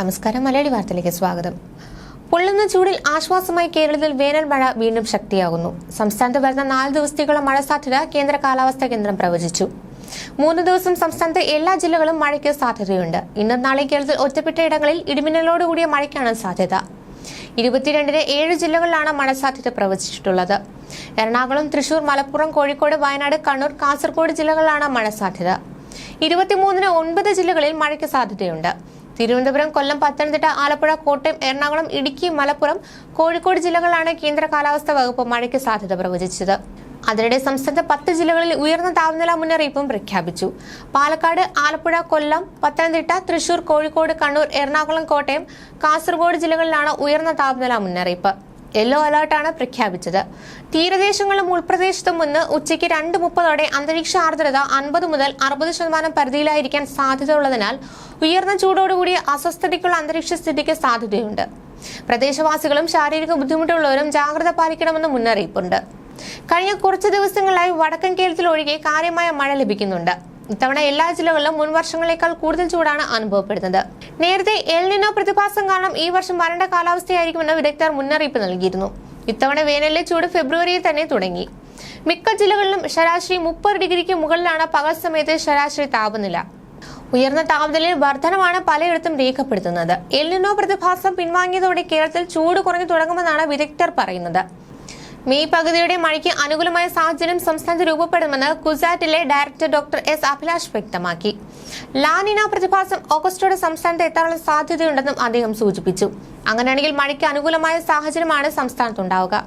നമസ്കാരം. മലയാളി വാർത്തയിലേക്ക് സ്വാഗതം. പൊള്ളുന്ന ചൂടിൽ ആശ്വാസമായി കേരളത്തിൽ വേനൽ മഴ വീണ്ടും ശക്തിയാകുന്നു. സംസ്ഥാനത്ത് വരുന്ന നാല് ദിവസത്തേക്കുള്ള മഴ സാധ്യത കേന്ദ്ര കാലാവസ്ഥാ കേന്ദ്രം പ്രവചിച്ചു. മൂന്ന് ദിവസം സംസ്ഥാനത്തെ എല്ലാ ജില്ലകളും മഴയ്ക്ക് സാധ്യതയുണ്ട്. ഇന്ന് നാളെ കേരളത്തിൽ ഒറ്റപ്പെട്ട ഇടങ്ങളിൽ ഇടിമിന്നലോടുകൂടിയ മഴയ്ക്കാണ് സാധ്യത. ഇരുപത്തിരണ്ടിന് ഏഴ് ജില്ലകളിലാണ് മഴ സാധ്യത പ്രവചിച്ചിട്ടുള്ളത്. എറണാകുളം തൃശൂർ മലപ്പുറം കോഴിക്കോട് വയനാട് കണ്ണൂർ കാസർഗോഡ് ജില്ലകളിലാണ് മഴ സാധ്യത. ഇരുപത്തിമൂന്നിന് ഒൻപത് ജില്ലകളിൽ മഴയ്ക്ക് സാധ്യതയുണ്ട്. തിരുവനന്തപുരം കൊല്ലം പത്തനംതിട്ട ആലപ്പുഴ കോട്ടയം എറണാകുളം ഇടുക്കി മലപ്പുറം കോഴിക്കോട് ജില്ലകളിലാണ് കേന്ദ്ര കാലാവസ്ഥാ വകുപ്പ് മഴയ്ക്ക് സാധ്യത പ്രവചിച്ചത്. അതിനിടെ സംസ്ഥാനത്തെ പത്ത് ജില്ലകളിൽ ഉയർന്ന താപനില മുന്നറിയിപ്പും പ്രഖ്യാപിച്ചു. പാലക്കാട് ആലപ്പുഴ കൊല്ലം പത്തനംതിട്ട തൃശൂർ കോഴിക്കോട് കണ്ണൂർ എറണാകുളം കോട്ടയം കാസർഗോഡ് ജില്ലകളിലാണ് ഉയർന്ന താപനില മുന്നറിയിപ്പ്. യെല്ലോ അലേർട്ടാണ് പ്രഖ്യാപിച്ചത്. തീരദേശങ്ങളും ഉൾപ്രദേശത്തും മുന്ന് ഉച്ചയ്ക്ക് രണ്ട് മുപ്പതോടെ അന്തരീക്ഷ ആർദ്രത അൻപത് മുതൽ അറുപത് ശതമാനം പരിധിയിലായിരിക്കാൻ സാധ്യതയുള്ളതിനാൽ ഉയർന്ന ചൂടോടുകൂടിയ അസ്വസ്ഥതയ്ക്കുള്ള അന്തരീക്ഷ സ്ഥിതിക്ക് സാധ്യതയുണ്ട്. പ്രദേശവാസികളും ശാരീരിക ബുദ്ധിമുട്ടുള്ളവരും ജാഗ്രത പാലിക്കണമെന്ന് മുന്നറിയിപ്പുണ്ട്. കഴിഞ്ഞ കുറച്ച് ദിവസങ്ങളായി വടക്കൻ കേരളത്തിൽ ഒഴികെ കാര്യമായ മഴ ലഭിക്കുന്നുണ്ട്. ഇത്തവണ എല്ലാ ജില്ലകളിലും മുൻ വർഷങ്ങളേക്കാൾ കൂടുതൽ ചൂടാണ് അനുഭവപ്പെടുന്നത്. നേരത്തെ എൽനിനോ പ്രതിഭാസം കാരണം ഈ വർഷം വരണ്ട കാലാവസ്ഥയായിരിക്കുമെന്ന് വിദഗ്ധർ മുന്നറിയിപ്പ് നൽകിയിരുന്നു. ഇത്തവണ വേനലിലെ ചൂട് ഫെബ്രുവരിയിൽ തന്നെ തുടങ്ങി. മിക്ക ജില്ലകളിലും ശരാശരി മുപ്പത് ഡിഗ്രിക്ക് മുകളിലാണ് പകൽ സമയത്തെ ശരാശരി താപനില. ഉയർന്ന താപനിലയിൽ വർധനമാണ് പലയിടത്തും രേഖപ്പെടുത്തുന്നത്. എൽനിനോ പ്രതിഭാസം പിൻവാങ്ങിയതോടെ കേരളത്തിൽ ചൂട് കുറഞ്ഞു തുടങ്ങുമെന്നാണ് വിദഗ്ധർ പറയുന്നത്. മെയ് പകുതിയുടെ മഴയ്ക്ക് അനുകൂലമായ സാഹചര്യം സംസ്ഥാനത്ത് രൂപപ്പെടുമെന്ന് കുസാറ്റിലെ ഡയറക്ടർ ഡോക്ടർ എസ് അഭിലാഷ് വ്യക്തമാക്കി. ലാനിന പ്രതിഭാസം ഓഗസ്റ്റോടെ സംസ്ഥാനത്ത് എത്താനുള്ള സാധ്യതയുണ്ടെന്നും അദ്ദേഹം സൂചിപ്പിച്ചു. അങ്ങനെയാണെങ്കിൽ മഴയ്ക്ക് അനുകൂലമായ സാഹചര്യമാണ് സംസ്ഥാനത്തുണ്ടാവുക.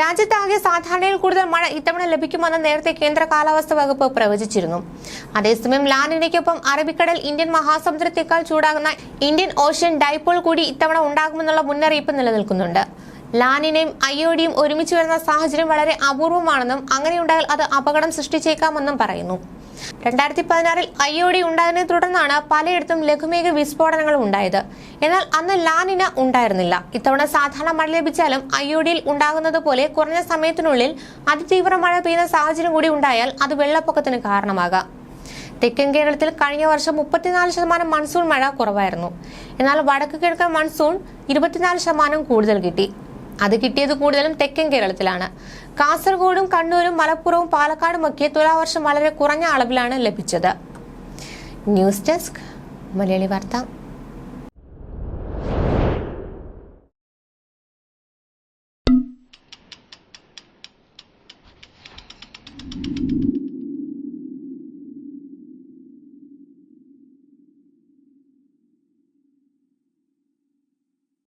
രാജ്യത്താകെ സാധാരണയിൽ കൂടുതൽ മഴ ഇത്തവണ ലഭിക്കുമെന്ന് നേരത്തെ കേന്ദ്ര കാലാവസ്ഥാ വകുപ്പ് പ്രവചിച്ചിരുന്നു. അതേസമയം ലാനിനയ്ക്കൊപ്പം അറബിക്കടൽ ഇന്ത്യൻ മഹാസമുദ്രത്തേക്കാൾ ചൂടാകുന്ന ഇന്ത്യൻ ഓഷ്യൻ ഡൈപോൾ കൂടി ഇത്തവണ ഉണ്ടാകുമെന്നുള്ള മുന്നറിയിപ്പ് നിലനിൽക്കുന്നുണ്ട്. ലാനിനെയും അയ്യോടിയും ഒരുമിച്ച് വരുന്ന സാഹചര്യം വളരെ അപൂർവമാണെന്നും അങ്ങനെയുണ്ടായാൽ അത് അപകടം സൃഷ്ടിച്ചേക്കാമെന്നും പറയുന്നു. രണ്ടായിരത്തി പതിനാറിൽ അയ്യോടി ഉണ്ടായതിനെ തുടർന്നാണ് പലയിടത്തും ലഘുമേഘ വിസ്ഫോടനങ്ങൾ ഉണ്ടായത്. എന്നാൽ അന്ന് ലാനിന ഉണ്ടായിരുന്നില്ല. ഇത്തവണ സാധാരണ മഴ ലഭിച്ചാലും അയ്യോടിയിൽ ഉണ്ടാകുന്നത് പോലെ കുറഞ്ഞ സമയത്തിനുള്ളിൽ അതിതീവ്ര മഴ പെയ്യുന്ന സാഹചര്യം കൂടി ഉണ്ടായാൽ അത് വെള്ളപ്പൊക്കത്തിന് കാരണമാകാം. തെക്കൻ കേരളത്തിൽ കഴിഞ്ഞ വർഷം മുപ്പത്തിനാല് ശതമാനം മൺസൂൺ മഴ കുറവായിരുന്നു. എന്നാൽ വടക്ക് കിഴക്കൻ മൺസൂൺ ഇരുപത്തിനാല് ശതമാനം കൂടുതൽ കിട്ടി. അത് കിട്ടിയത് കൂടുതലും തെക്കൻ കേരളത്തിലാണ്. കാസർഗോഡും കണ്ണൂരും മലപ്പുറവും പാലക്കാടും പാലക്കാടുമൊക്കെ തുലാവർഷം വളരെ കുറഞ്ഞ അളവിലാണ് ലഭിച്ചത്. ന്യൂസ് ഡെസ്ക് മലയാളി വാർത്ത.